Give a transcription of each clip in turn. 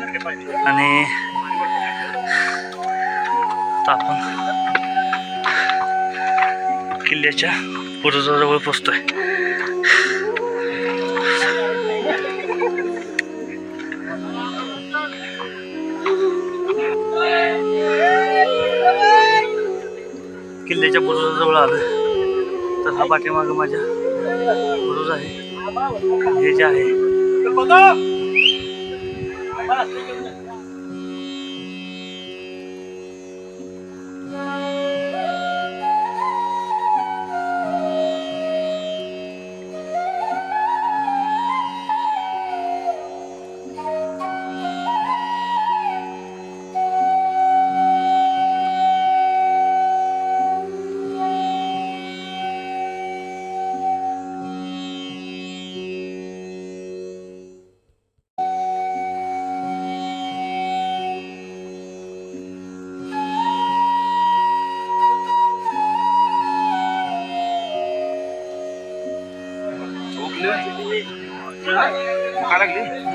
आणि आपण किल्ल्याच्या पुरुषाजवळ पोचतोय. किल्ल्याच्या बुरुजाजवळ आलं तर हा पाठीमागं माझ्या बुरुज आहे. हे जे आहे. 啊这个是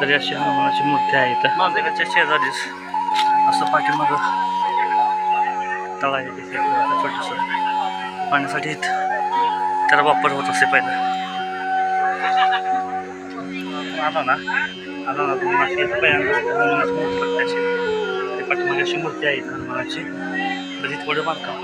तरी अशी हनुमानाची मूर्ती आहे इथं. मंदिराच्या शेजारीच. असं पाठीमागं तळ आहे तिथे. छोटस पाण्यासाठी इथं त्याला वापर होत असे पहिला. आला ना? आला ना? पहिल्यांदा हनुमानाची मूर्ती अशी ते पाठीमागे अशी मूर्ती आहे इथं हनुमानाची तर थोडं बांधकाम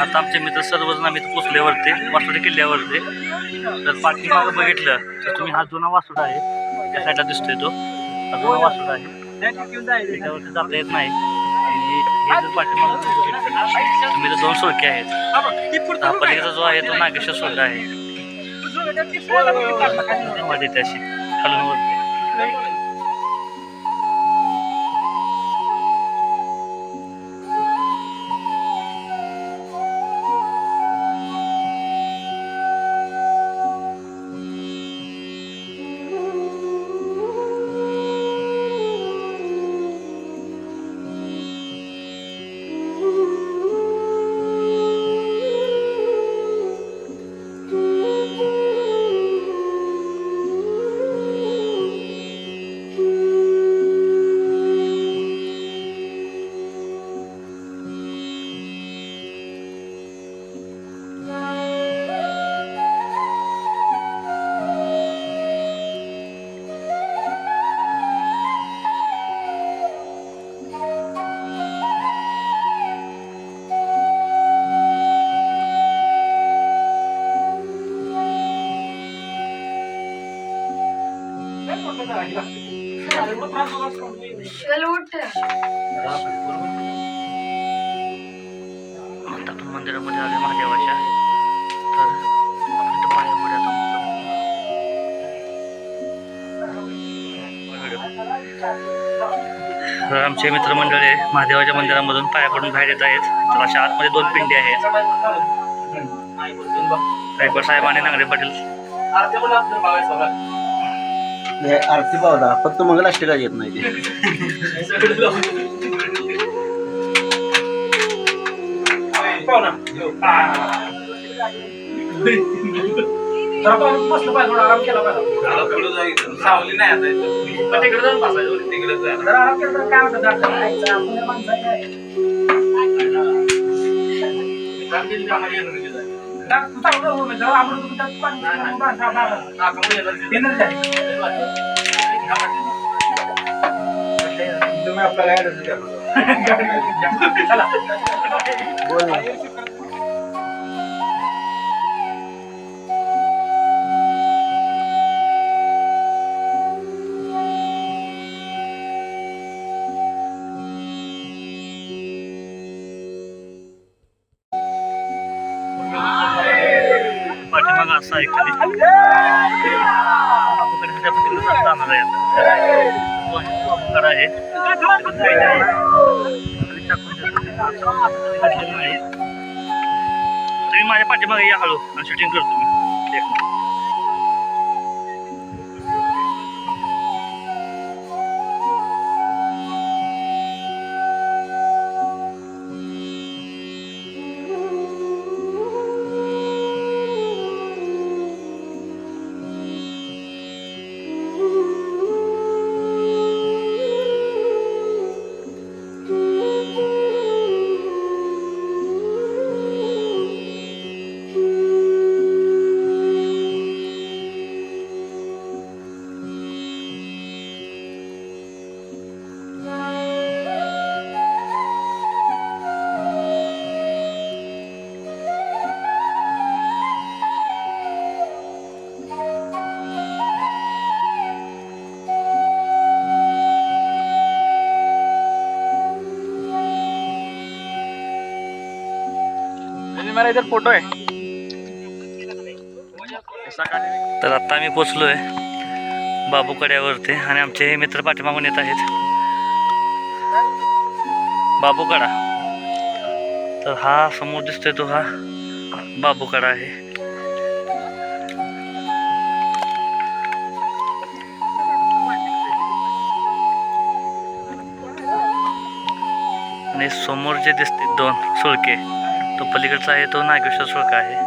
आता आमचे मित्र सर्वजण आम्ही पोचल्यावरती वासुडे किल्ल्यावरती. तर पाठीमागं बघितलं तर तुम्ही हा जुना वासुडा आहे त्या साईडला दिसतोय तो. हा जुना वासुडा आहे. त्याच्यावरती जाता येत नाही. आणि हे पाठीमागं तुम्ही तर दोन सोडके आहेत. हा पलीकडचा जो आहे तो नागेश्वर सोडका आहे. मध्ये त्याशी खालून वरती आता आपण मंदिरामध्ये आले महादेवाच्या. तर इथं पायापुढे आता तर आमचे मित्रमंडळी महादेवाच्या मंदिरामधून पाया पडून बाहेर येत आहेत. तर अशा आतमध्ये दोन पिंडी आहेत. गायकवाड साहेब आणि नांगरे पाटील. हे आरती पावला फक्त मंगलाष्टका येत नाही ते. तुम्ही आपल्याला चला. बोल असा आहे खाली बाबूकडे जाणार आहे आता. आहे. तुम्ही माझ्या पाठीमागे या हळू. आणि शूटिंग करतो मी. कॅमेरा मेरा फोटो आहे तर आता आम्ही पोचलोय बाबू कड्यावरती आणि आमचे हे मित्र पाठीमागून येत आहेत. बाबू कडा तर हा समोर दिसतोय तो हा बाबू कडा आहे. आणि समोर जे दिसते दोन सुळके. तो पलीकडचा आहे तो नागेश्वर सुळका आहे.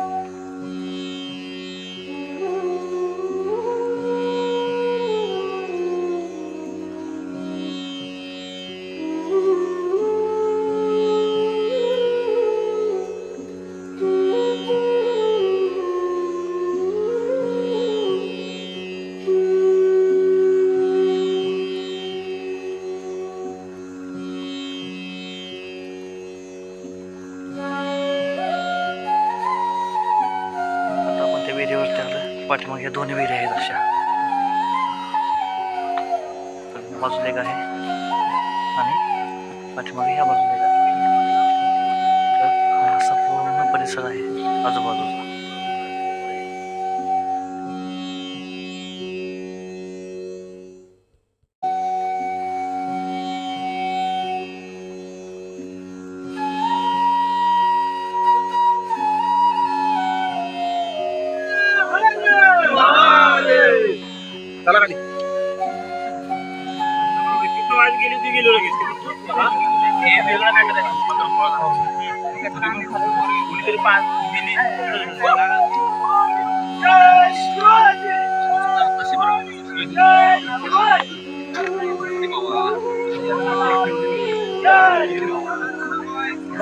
पाठीमागे या दोन्ही विहिरी आहेत अशा. बाजूला एक आहे आणि पाठीमागे ह्या बाजूला एक आहे. असा पूर्ण परिसर आहे आजूबाजूचा. हे? वेगळं काय करायचं कुणीतरी पाच दिली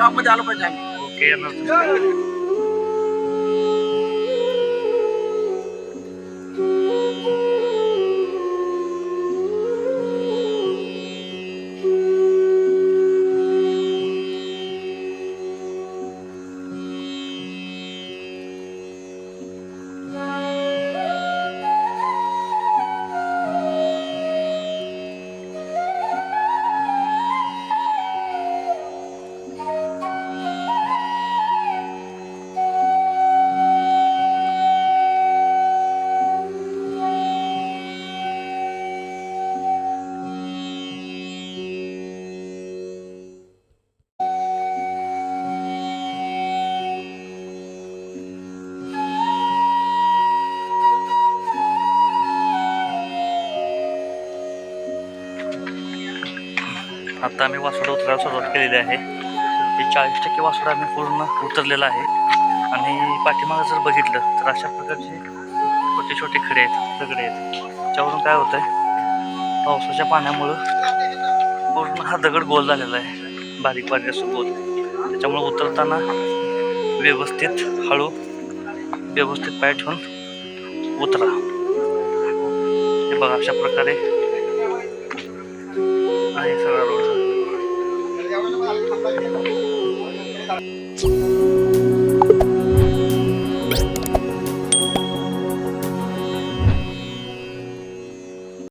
मध्ये आलं पाहिजे ओके आत्ता आता आम्ही वासोडा उतरायला सुरुवात केलेली आहे. हे चाळीस टक्के वासुडा आम्ही पूर्ण उतरलेला आहे. आणि पाठीमागं जर बघितलं तर अशा प्रकारचे छोटे छोटे खडे आहेत दगडे आहेत. त्याच्यावरून काय होतं आहे पावसाच्या पाण्यामुळं पूर्ण हा दगड गोल झालेला आहे. बारीक बारीक असं गोल त्याच्यामुळं उतरताना व्यवस्थित हळू व्यवस्थित पाय ठेवून उतरा. हे बघा अशा प्रकारे आहे सगळा रोड. Thank you.